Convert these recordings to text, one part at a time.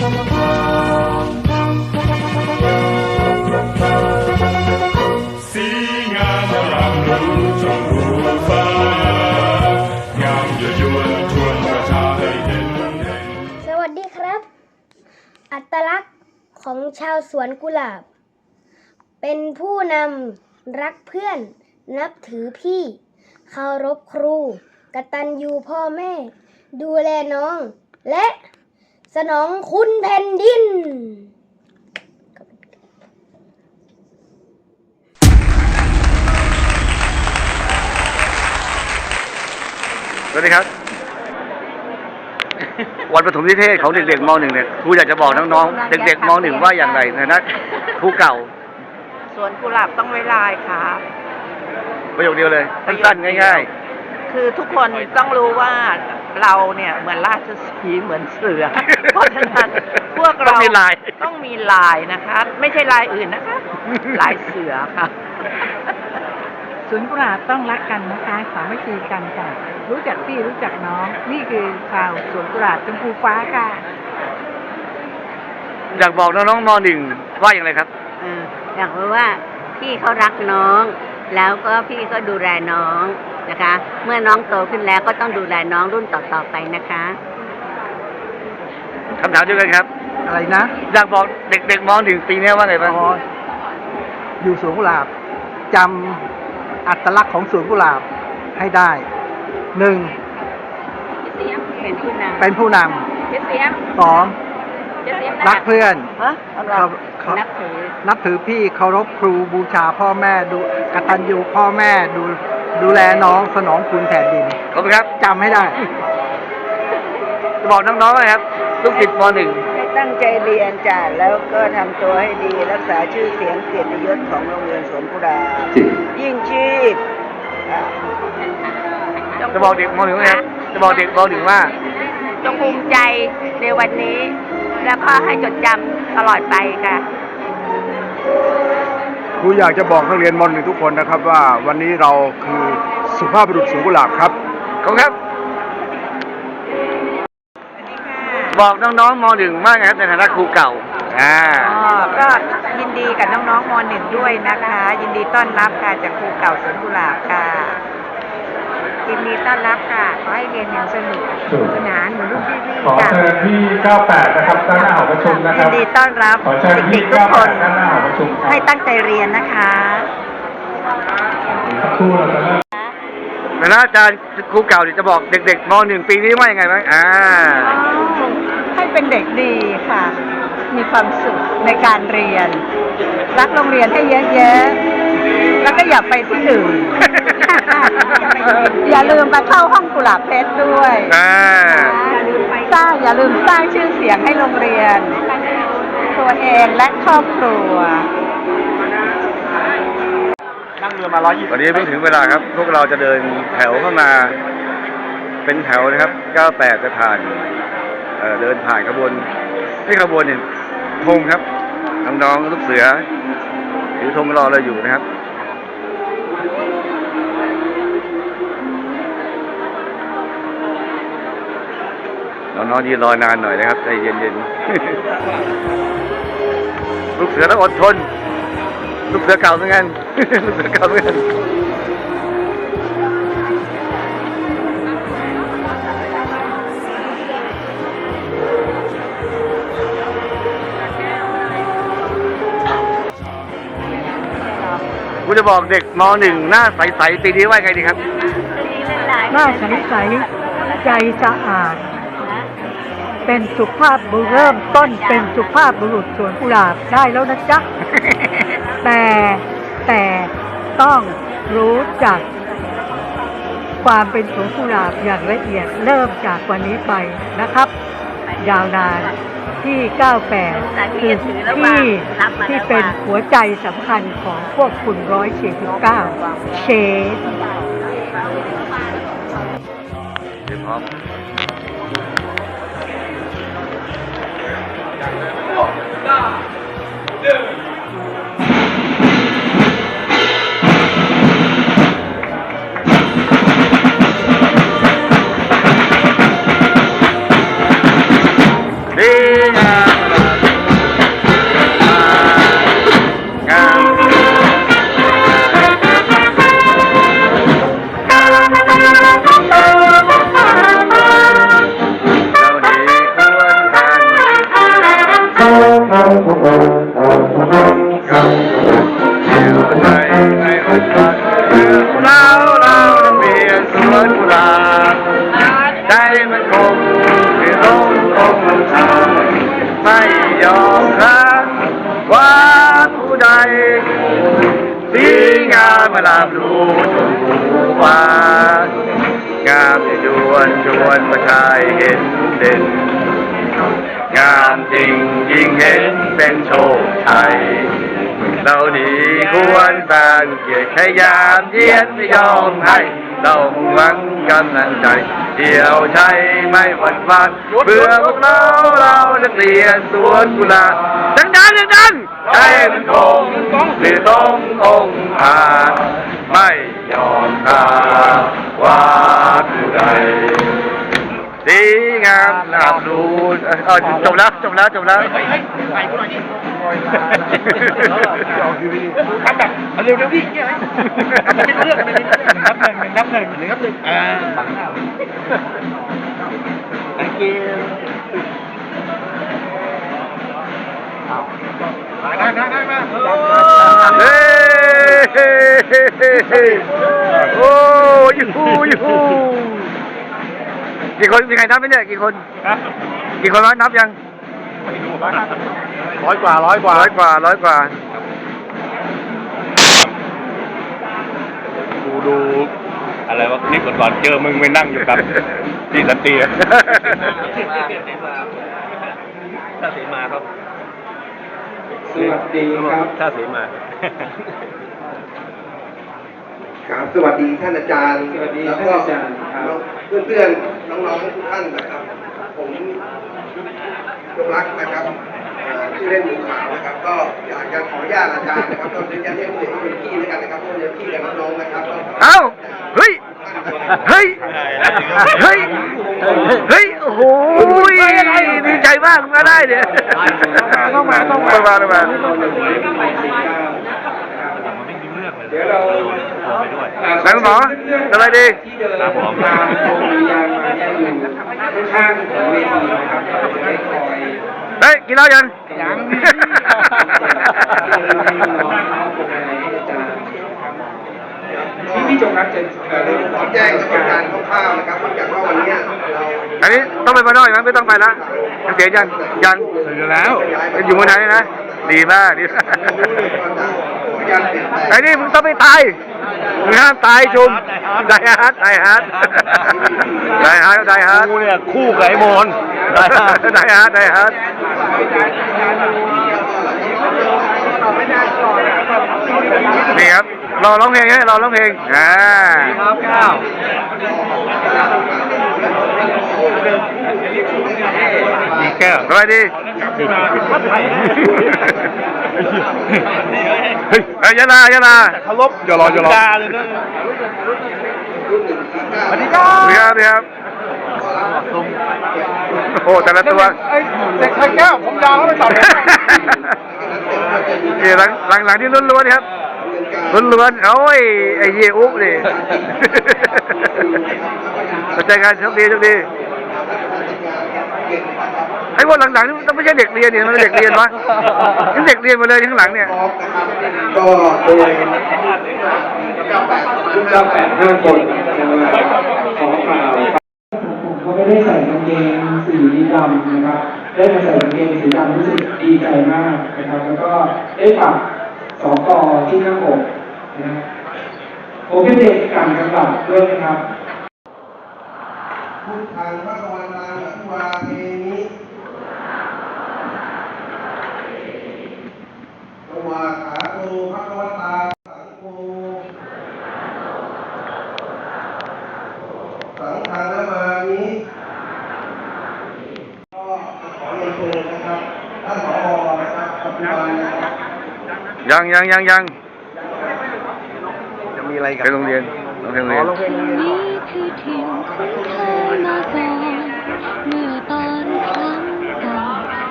สวัสดีครับ อัตลักษณ์ของชาวสวนกุหลาบ เป็นผู้นำรักเพื่อน นับถือพี่เคารพครูกตัญญูพ่อแม่ ดูแลน้องและ สนองคุณแผ่นดิน สวัสดีครับ วันปฐมนิเทศของเด็กๆม .1 เนี่ยครูอยากจะบอกน้องๆ เด็กๆม .1 ว่าอย่างไรในนะครูเก่า สวนกุหลาบต้องไว้ลายครับประโยคเดียวเลย สั้นๆ ง่ายคือทุกคนต้องรู้ว่า เราเนี่ยเหมือนราชสีห์เหมือนเสือ เพราะฉะนั้นพวกต้เราองมีลาย ต้องมีลายนะครับไม่ใช่ลายอื่นนะคะ ลายเสือค่ะ สวนกุหลาบต้องรักกันนะคะสามัคคีกันค่ะรู้จักพี่รู้จักน้อง นี่คือชาวสวนกุหลาบชมพูฟ้าค่ะๆอยากบอกน้องๆม .1 ว่าอย่างไรครับ เอออยากรู้ว่าพี่เขารักน้อง แล้วก็พี่ก็ดูแลน้อง นะคะ เมื่อน้องโตขึ้นแล้วก็ต้องดูแลน้องรุ่นต่อๆไปนะคะคำถามเดียวกันครับ อะไรนะอยากบอกเด็กๆม .1 ปีนี้ว่าไงบ้างอ๋ออยู่สวนกุหลาบจำอัตลักษณ์ของสวนกุหลาบให้ได้หนึ่งเป็นผู้นำเป็นผู้นำสองรักเพื่อนฮะอะไรเขาเขานับถือนับถือพี่เคารพครูบูชาพ่อแม่ดูกตัญญูพ่อแม่ดู ดูแลน้องสนองคุณแผ่นดินขอบคุณครับจำให้ได้จะบอกน้องๆนะครับลูกศิษย์ม .1 ให้ตั้งใจเรียนจ้ะแล้วก็ทำตัวให้ดีรักษาชื่อเสียงเกียรติยศของโรงเรียนสวนกุหลาบยิ่งชีพอะจะบอกเด็กม .1 ว่าไงครับจะบอกเด็กม .1 ว่า จงภูมิใจในวันนี้ แล้วก็ให้จดจำตลอดไปค่ะ ครูอยากจะบอกนักเรียนมหนึ่งทุกคนนะครับว่าวันนี้เราคือสุภาพบุรุษสวนกุหลาบครับขอบคุณครับ บอกน้องๆม .1 ว่าไงครับในฐานะครูเก่าอ่าอ๋อก็ยินดีกับน้องๆมหนึ่งด้วยนะคะ ยินดีต้อนรับค่ะจากครูเก่าสวนกุหลาบค่ะยินดีต้อนรับค่ะ ขอให้เรียนอย่างสนุกสนานเหมือน รุ่นพี่ขอๆค่ะเชิญที่ 98 นะครับด้านหน้าหอประชุมนะคยิรันบ ดีต้อนรับขอเชิญเด็ที่ กๆทุกคน98 ด้านหน้าหอประชุมครับให้ตั้งใจเรียนนะคะ สักครู่เราจะเริ่มคณะอาจารย์ครูเก่าเนี่ยจะบอกเด็กๆม .1 ปีนี้ว่ายังไงบ้างอ่า ให้เป็นเด็กดีค่ะ มีความสุขในการเรียน รักโรงเรียนให้เยอะๆ แล้วก็อย่าไปที่อื่น อย่าลืมมาเข้าห้องกุหลาบเพชรด้วยอ่าสร้างอย่าลืมสร้างชื่อเสียงให้โรงเรียน ตัวเองและครอบครัว นั่งเรือมา 120ตอนนี้เพิ่งถึงเวลาครับ พวกเราจะเดินแถวเข้ามา เป็นแถวนะครับ 98 จะผ่านเอ่อเดินผ่านขบวนที่ขบวนเนี่ยธงครับ น้องๆลูกเสือถือธงรอเราอยู่นะครับ น้องๆยืนรอนานหน่อยนะครับใจเย็นๆ ลูกเสือต้องอดทน ลูกเสือเก่าเหมือนกัน ลูกเสือเก่าเหมือนกัน คุณจะบอกเด็กมหนึ่งหน้าใสๆปีนี้ว่าไงดีครับ หน้าใสๆใจสะอาด เป็นสุภาพบุรุษเริ่มต้นเป็นสุภาพบุรุษสวนกุหลาบได้แล้วนะจ๊ะ แต่แต่ต้องรู้จัก ความเป็นสวนกุหลาบอย่างละเอียดเริ่มจากวันนี้ไปนะครับ ยาวนาน ที่ 98 คือที่ที่เป็นหัวใจสำคัญของพวกคุณร้อยเจ็ดเก้าเชน เดี๋ยวพร้อมดีงามารามรู้ผู้ฟ้างามจะยวนชวนประชายเห็นเด่น งามจริงยิ่งเห็นเป็นโชคชัยเราดีควรสร้างเกียรติขยามเยียนไม่ยอมให้เราหวังกำลังใจ เดียวใช้ไม่หวั่นหวันเพื่อพวกเราเรานักเรียนสวนกุหลาบดังดังดังๆใจมันคงหรือต้ององอาจไม่ยอมกาว่าผู้ใด ดีงามหลาบลูนเออจบแล้วจบแล้วจบแล้วทำแบบเร็วๆดิเรื่องนับหนึ่งนับหนึ่งนับหนึ่งอ่า thank you ได้ได้ได้มาเฮ้โอ้ยูฮูยฮู กี่คนมีใครนับไหมเนี่ยกี่คนกี่คนวะนับยังร้อยกว่าร้อยกว่าร้อยกว่าร้อยกว่ากูดูอะไรวะนี่ก่อนๆเจอมึงไปนั่งอยู่กับพี่สันติอะถ้าเสมาครับสวัสดีครับถ้าเสมาครับสวัสดีท่านอาจารย์ สวัสดีแล้วท่านก็อาจารย์ครับเพื่อนๆ น้องๆทุกท่านนะครับ ผมยงรักนะครับเอ่อชื่อเล่นหมูขาวนะครับ ก็อยากจะขออนุญาตอาจารย์นะครับก็เรียกเรียกเรียกเป็นพี่แล้วกันนะครับเพราะเรียกพี่กับน้องๆนะครับก็เอ้าเฮ้ยเฮ้ยเฮ้ยเฮ้ยโอ้โหดีใจมากมาได้เนี่ยต้องมาต้องมาต้องมาต้องมาเดี๋ยวเราไหนคุณหมออะไรดีที่เดินตาม เนี่ยอยู่ข้างๆของเวทีนะครับเราจะได้คอยเฮ้ยกินเหล้ายัง ยังมีพี่พี่จงรักจะเอ่อเริ่มขอแจ้งกรรมการคร่าวๆนะครับเนื่องจากว่าวันเนี้ยเราอันนี้ต้องไปบ้านนอกอีกไหมไม่ต้องไปละเสียยังยังเสร็จแล้วอยู่เมืองไทยนะ ดีมากดีมากพยายามเปลี่ยนแปลง ไอ้นี่มึงต้องไปตาย งห้ามตายชุมไดฮาร์ดไดฮาร์ดไดฮาร์ดไดฮาร์ดกูเนี่ยคู่กับไอ้โมนไดฮาร์ดไดฮาร์ดไดฮาร์ดนี่ครับรอร้องเพลงให้รอร้องเพลงอ่าครับเก้า มีแก้วสวัสดีเฮ้ยเอ้ยยะลายะลาเคารพอย่ารออย่ารอสวัสดีครับสวัสดีครับโอ้แต่ละตัว ไอ้เด็กชายแก้วผมยาวแล้วไปตัดนี่หลังหลังหลังที่ล้วนๆครับล้วนๆโอ้ยไอ้เหี้ยอุ๊บนี่สนใจงานโชคดีโชคดี ไอ้พวกหลังๆนี่มันต้องไม่ใช่เด็กเรียนเนี่ยมันเป็นเด็กเรียนวะนี่เด็กเรียนหมาเลยข้างหลังเนี่ย ก็โดยรุ่นเก้าแปดห้าคนนะครับขอกล่าวผมก็ไม่ได้ใส่กางเกงสีดำนะครับ ได้มาใส่กางเกงสีดำรู้สึกดีใจมากนะครับ แล้วก็ได้ปักสองกอที่หน้าอกนะครับผมเป็นเด็กต่างจังหวัดด้วยนะครับพุทธังพระวันตังอภิวาเทมิสวากขาโตพระวตาสังโฆสังฆังนามามิก็ขอเรียนเชิญนะครับ ท่านผอนะครับปัจจุบันนะครับ ยังยังยังยังจะมีอะไรกับเป็นโรงเรียนโรงเรียนโรงเรียนนี่คือถิ่นของเธอมาก่อนเมื่อตอนครั้งเก่า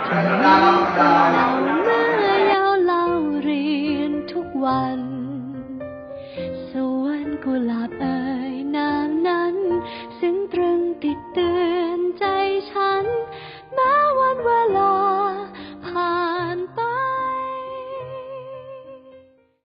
ที่มีเราเมื่อยาวเล่าเรียนทุกวัน สวนกุหลาบเอ่